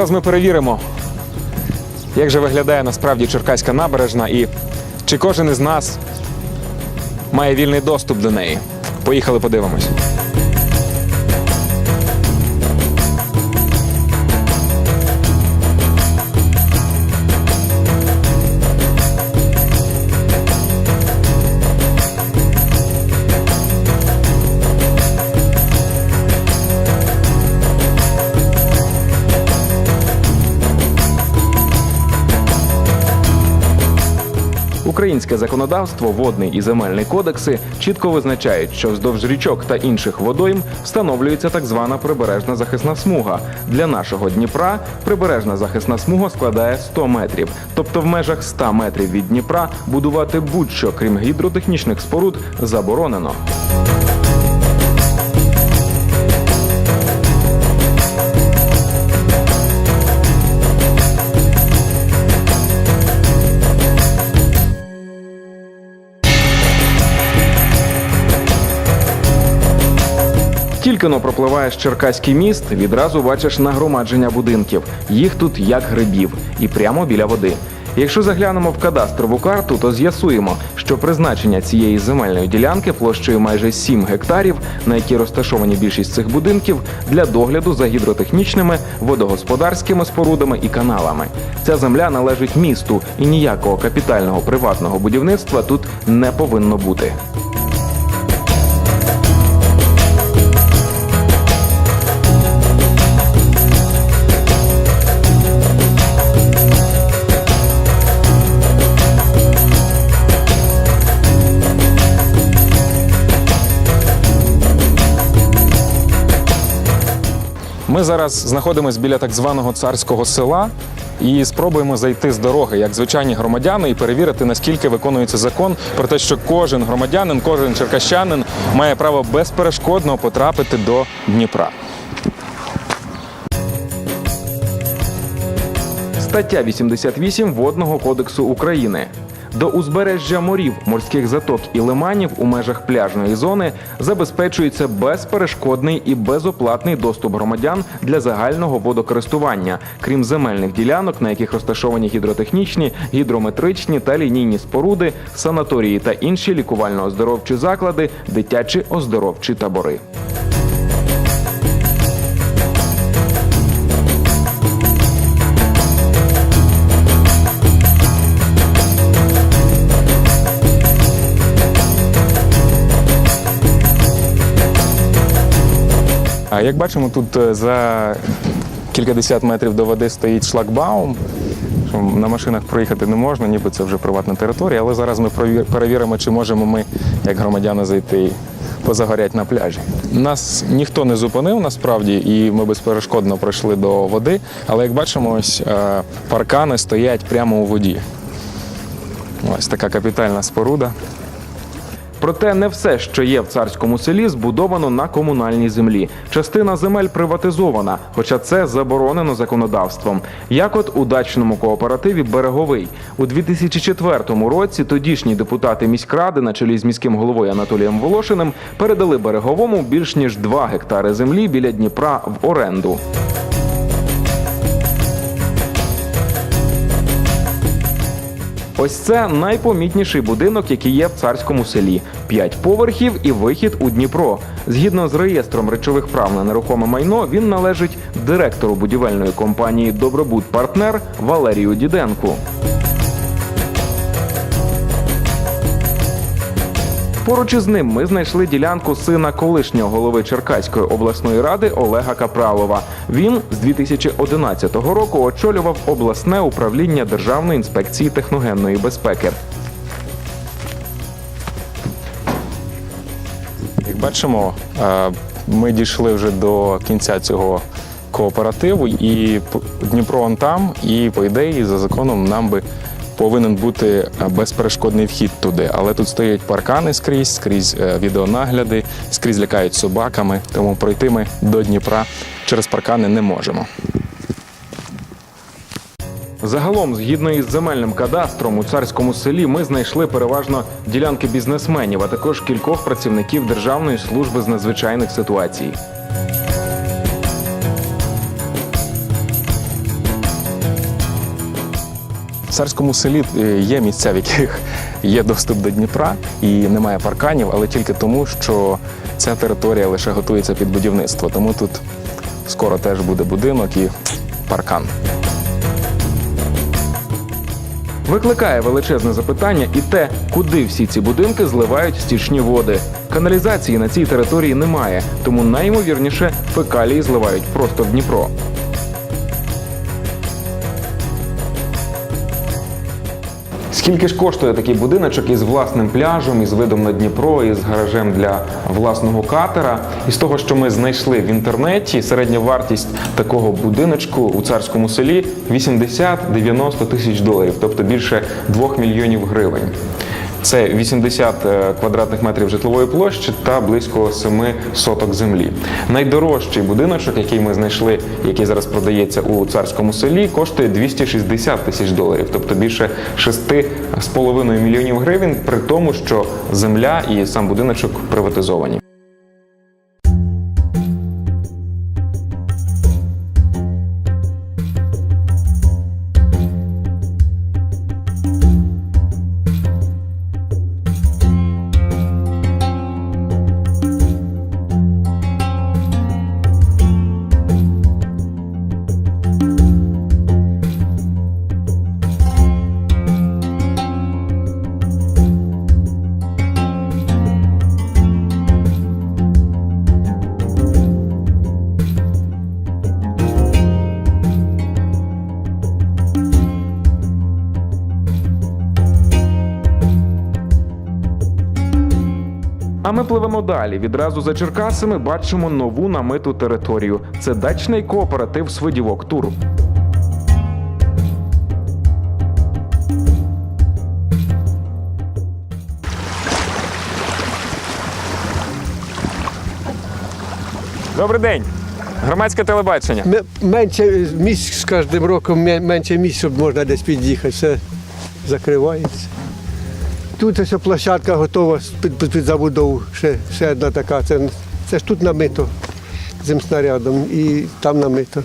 Зараз ми перевіримо, як же виглядає насправді Черкаська набережна і чи кожен із нас має вільний доступ до неї. Поїхали подивимось. Українське законодавство, водний і земельний кодекси чітко визначають, що вздовж річок та інших водойм встановлюється так звана прибережна захисна смуга. Для нашого Дніпра прибережна захисна смуга складає 100 метрів. Тобто в межах 100 метрів від Дніпра будувати будь-що, крім гідротехнічних споруд, заборонено. Тільки но пропливаєш Черкаський міст, відразу бачиш нагромадження будинків. Їх тут як грибів, і прямо біля води. Якщо заглянемо в кадастрову карту, то з'ясуємо, що призначення цієї земельної ділянки площею майже 7 гектарів, на якій розташовані більшість цих будинків, для догляду за гідротехнічними, водогосподарськими спорудами і каналами. Ця земля належить місту, і ніякого капітального приватного будівництва тут не повинно бути. Ми зараз знаходимося біля так званого царського села і спробуємо зайти з дороги, як звичайні громадяни, і перевірити, наскільки виконується закон про те, що кожен громадянин, кожен черкащанин має право безперешкодно потрапити до Дніпра. Стаття 88 Водного кодексу України. До узбережжя морів, морських заток і лиманів у межах пляжної зони забезпечується безперешкодний і безоплатний доступ громадян для загального водокористування, крім земельних ділянок, на яких розташовані гідротехнічні, гідрометричні та лінійні споруди, санаторії та інші лікувально-оздоровчі заклади, дитячі оздоровчі табори. А як бачимо, тут е, за кількадесят метрів до води стоїть шлагбаум. На машинах проїхати не можна, ніби це вже приватна територія. Але зараз ми перевіримо, чи можемо ми, як громадяни, зайти і позагорять на пляжі. Нас ніхто не зупинив насправді, і ми безперешкодно пройшли до води. Але як бачимо, ось е, паркани стоять прямо у воді. Ось така капітальна споруда. Проте не все, що є в царському селі, збудовано на комунальній землі. Частина земель приватизована, хоча це заборонено законодавством. Як от у дачному кооперативі Береговий у 2004 році тодішні депутати міськради на чолі з міським головою Анатолієм Волошиним передали береговому більш ніж 2 гектари землі біля Дніпра в оренду. Ось це найпомітніший будинок, який є в царському селі. П'ять поверхів і вихід у Дніпро. Згідно з реєстром речових прав на нерухоме майно, він належить директору будівельної компанії Добробуд Партнер Валерію Діденку. Поруч із ним ми знайшли ділянку сина колишнього голови Черкаської обласної ради Олега Капралова. Він з 2011 року очолював обласне управління Державної інспекції техногенної безпеки. Як бачимо, е, ми дійшли вже до кінця цього кооперативу, і Дніпро он там, і по ідеї, за законом, нам би повинен бути е, безперешкодний вхід туди. Але тут стоять паркани скрізь, скрізь е, відеонагляди, скрізь лякають собаками, тому пройти ми до Дніпра через паркани не можемо. Загалом, згідно із земельним кадастром, у царському селі ми знайшли переважно ділянки бізнесменів, а також кількох працівників Державної служби з надзвичайних ситуацій. Царському селі е, є місця, в яких є доступ до Дніпра і немає парканів, але тільки тому, що ця територія лише готується під будівництво. Тому тут скоро теж буде будинок і паркан. Викликає величезне запитання і те, куди всі ці будинки зливають стічні води. Каналізації на цій території немає, тому найімовірніше фекалії зливають просто в Дніпро. Скільки ж коштує такий будиночок із власним пляжем, із видом на Дніпро, із гаражем для власного катера? І з того, що ми знайшли в інтернеті, середня вартість такого будиночку у царському селі 80-90 тисяч доларів, тобто більше 2 мільйонів гривень. Це 80 е, квадратних метрів житлової площі та близько 7 соток землі. Найдорожчий будиночок, який ми знайшли, який зараз продається у царському селі, коштує 260 тисяч доларів, тобто більше 6,5 мільйонів гривень, при тому, що земля і сам будиночок приватизовані. А ми пливемо далі. Відразу за Черкасами бачимо нову намиту територію. Це дачний кооператив Свидівок Тур. Добрий день! Громадське телебачення. М- Менше місць з кожним роком ме- менше місць, щоб можна десь під'їхати. Все закривається. Тут ось площадка готова під, під, під забудову. Ще, ще одна така. Це, це ж тут намито земснарядом і там намито.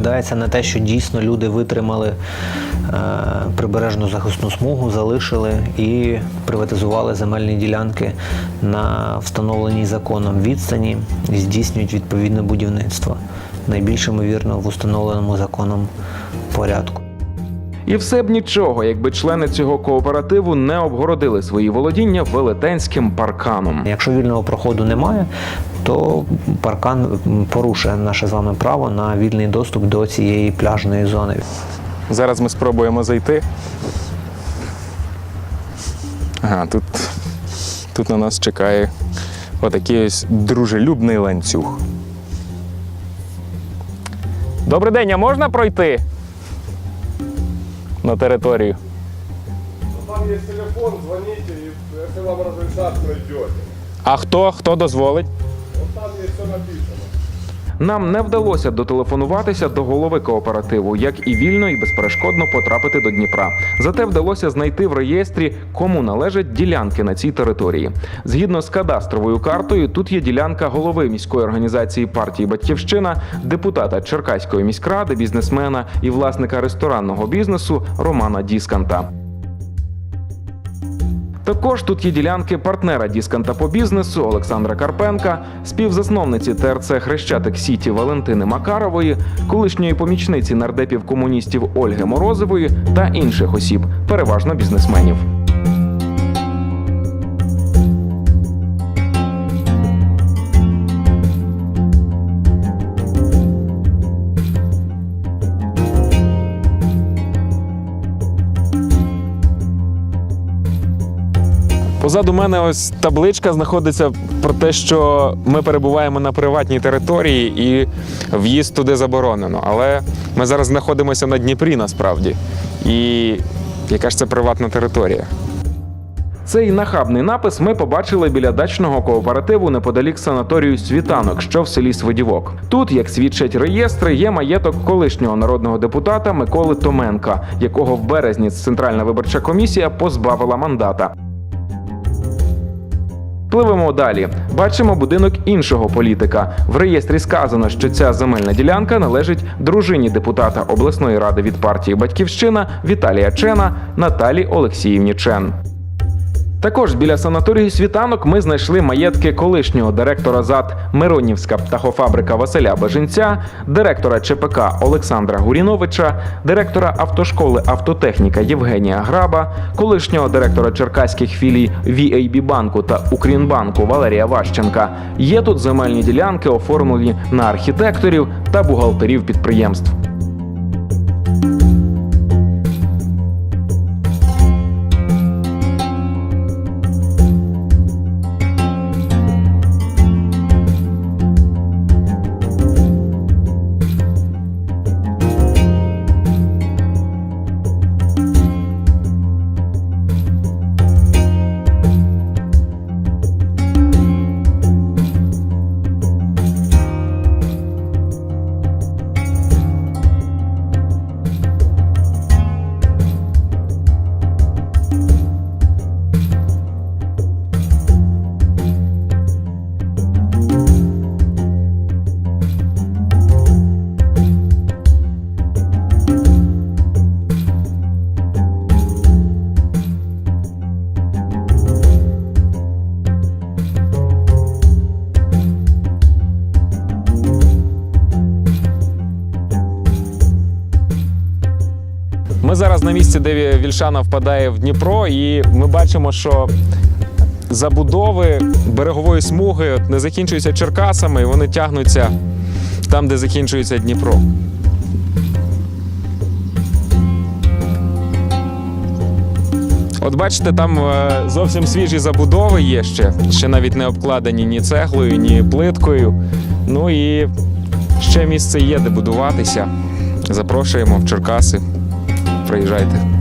Скидається на те, що дійсно люди витримали е, прибережну захисну смугу, залишили і приватизували земельні ділянки на встановленій законом відстані і здійснюють відповідне будівництво. Найбільш ймовірно в установленому законом порядку. І все б нічого, якби члени цього кооперативу не обгородили свої володіння велетенським парканом. Якщо вільного проходу немає, то паркан порушує наше з вами право на вільний доступ до цієї пляжної зони. Зараз ми спробуємо зайти. Ага, тут, тут на нас чекає отакий ось дружелюбний ланцюг. Добрий день, а можна пройти на територію? Там есть телефон, звоните, и если вам разрешат, пройдете. А хто? Хто дозволить? Нам не вдалося дотелефонуватися до голови кооперативу, як і вільно і безперешкодно потрапити до Дніпра. Зате вдалося знайти в реєстрі, кому належать ділянки на цій території. Згідно з кадастровою картою, тут є ділянка голови міської організації партії Батьківщина, депутата Черкаської міськради, бізнесмена і власника ресторанного бізнесу Романа Дісканта. Також тут є ділянки партнера Дісканта по бізнесу Олександра Карпенка, співзасновниці ТРЦ Хрещатик Сіті Валентини Макарової, колишньої помічниці нардепів комуністів Ольги Морозової та інших осіб, переважно бізнесменів. Позаду мене ось табличка знаходиться про те, що ми перебуваємо на приватній території і в'їзд туди заборонено. Але ми зараз знаходимося на Дніпрі насправді. І яка ж це приватна територія? Цей нахабний напис ми побачили біля дачного кооперативу неподалік санаторію Світанок, що в селі Свидівок. Тут, як свідчать реєстри, є маєток колишнього народного депутата Миколи Томенка, якого в березні Центральна виборча комісія позбавила мандата. Пливемо далі. Бачимо будинок іншого політика. В реєстрі сказано, що ця земельна ділянка належить дружині депутата обласної ради від партії Батьківщина Віталія Чена Наталі Олексіївні Чен. Також біля санаторію світанок ми знайшли маєтки колишнього директора ЗАД Миронівська птахофабрика Василя Бажинця, директора ЧПК Олександра Гуріновича, директора автошколи автотехніка Євгенія Граба, колишнього директора черкаських філій VAB банку та Укрінбанку Валерія Ващенка. Є тут земельні ділянки, оформлені на архітекторів та бухгалтерів підприємств. На місці, де Вільшана впадає в Дніпро, і ми бачимо, що забудови берегової смуги не закінчуються Черкасами, і вони тягнуться там, де закінчується Дніпро. От бачите, там е, зовсім свіжі забудови є ще, ще навіть не обкладені ні цеглою, ні плиткою. Ну і ще місце є, де будуватися. Запрошуємо в Черкаси. Приїжджайте.